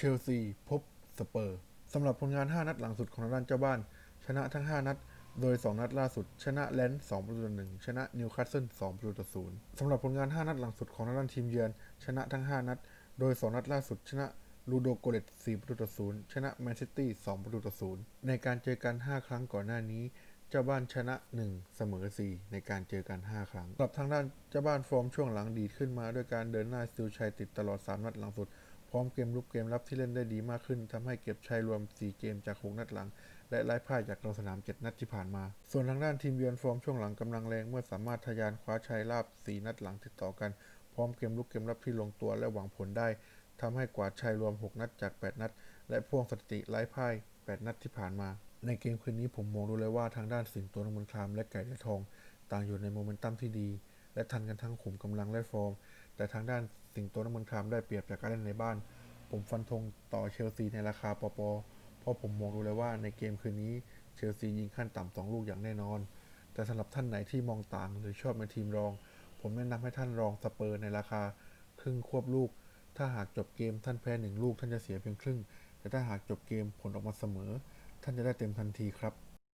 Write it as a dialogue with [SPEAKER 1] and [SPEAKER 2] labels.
[SPEAKER 1] เชลซีพบสเปอร์สำหรับผลงาน 5 นัดหลังสุดของทางด้านเจ้าบ้าน ชนะทั้ง 5 นัด โดย 2 นัดล่าสุด ชนะแลนด์2ประตูต่อ1ชนะนิวคาสเซิล2ประตูต่อ0สำหรับผลงาน 5 นัดหลังสุดของทางด้านทีมเยือน ชนะทั้ง 5 นัด โดย 2 นัดล่าสุด ชนะลูโดโกเลต4ประตูต่อ0ชนะแมนซิตี้2ประตูต่อ0ในการเจอกัน 5 ครั้งก่อนหน้านี้ เจ้าบ้านชนะ 1 เสมอ 4 ในการเจอกัน 5 ครั้งสำหรับทางด้านเจ้าบ้านฟอร์มช่วงหลังดีขึ้นมา ด้วยการเดินหน้าสติลชัยติดตลอด 3 นัดหลังสุด พร้อมเกมลุกเกมรับที่เล่นได้ดีมากขึ้นทำให้เก็บชัยรวม 4 เกมจาก6นัดหลัง และไล่พ่ายจากกลางสนาม 7 นัดที่ผ่านมา ส่วนทางด้านทีมเยือนฟอร์มช่วงหลังกำลังแรงเมื่อสามารถทะยานคว้าชัยราบ 4 นัดหลังติดต่อกัน พร้อมเกมลุกเกมรับที่ลงตัวและหวังผลได้ทำให้กวาดชัยรวม 6 นัดจาก 8 นัด และพ่วงสถิติไล่พ่าย 8 นัดที่ผ่านมา ในเกมคืนนี้ผมมองดูเลยว่าทางด้านสิงห์ตัวนมนครามและไก่เดือทอง ต่างอยู่ในโมเมนตัมที่ดี และทันกันทั้งขุมกำลังและฟอร์ม แต่ทางด้านสิงตัวนมนครามได้เปรียบจากการเล่นในบ้าน ผมฟันธงต่อเชลซีในราคาปอปอเพราะผมมองดูเลยว่าในเกมคืนนี้เชลซียิงขั้นต่ำสองลูกอย่างแน่นอน แต่สำหรับท่านไหนที่มองต่างหรือชอบในทีมรอง ผมแนะนำให้ท่านรองสเปอร์ในราคาครึ่งควบลูก ถ้าหากจบเกมท่านแพ้หนึ่งลูกท่านจะเสียเพียงครึ่ง แต่ถ้าหากจบเกมผลออกมาเสมอ ท่านจะได้เต็มทันทีครับ